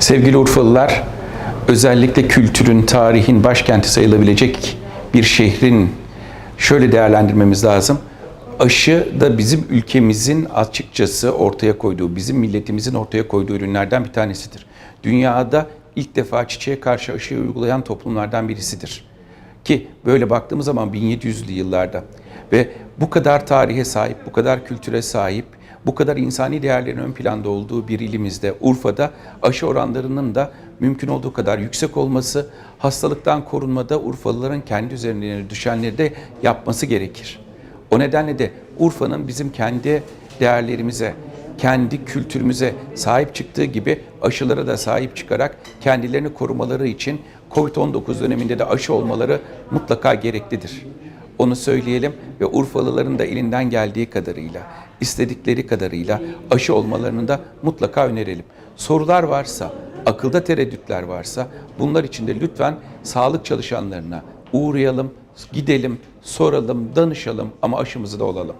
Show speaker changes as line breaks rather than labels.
Sevgili Urfalılar, özellikle kültürün, tarihin başkenti sayılabilecek bir şehrin şöyle değerlendirmemiz lazım. Aşı da bizim ülkemizin açıkçası ortaya koyduğu, bizim milletimizin ortaya koyduğu ürünlerden bir tanesidir. Dünyada ilk defa çiçeğe karşı aşıyı uygulayan toplumlardan birisidir. Ki böyle baktığımız zaman 1700'lü yıllarda ve bu kadar tarihe sahip, bu kadar kültüre sahip, bu kadar insani değerlerin ön planda olduğu bir ilimizde, Urfa'da aşı oranlarının da mümkün olduğu kadar yüksek olması, hastalıktan korunmada Urfalıların kendi üzerine düşenleri de yapması gerekir. O nedenle de Urfa'nın bizim kendi değerlerimize, kendi kültürümüze sahip çıktığı gibi aşılara da sahip çıkarak kendilerini korumaları için COVID-19 döneminde de aşı olmaları mutlaka gereklidir. Onu söyleyelim ve Urfalıların da elinden geldiği kadarıyla, istedikleri kadarıyla aşı olmalarını da mutlaka önerelim. Sorular varsa, akılda tereddütler varsa bunlar için de lütfen sağlık çalışanlarına uğrayalım, gidelim, soralım, danışalım ama aşımızı da olalım.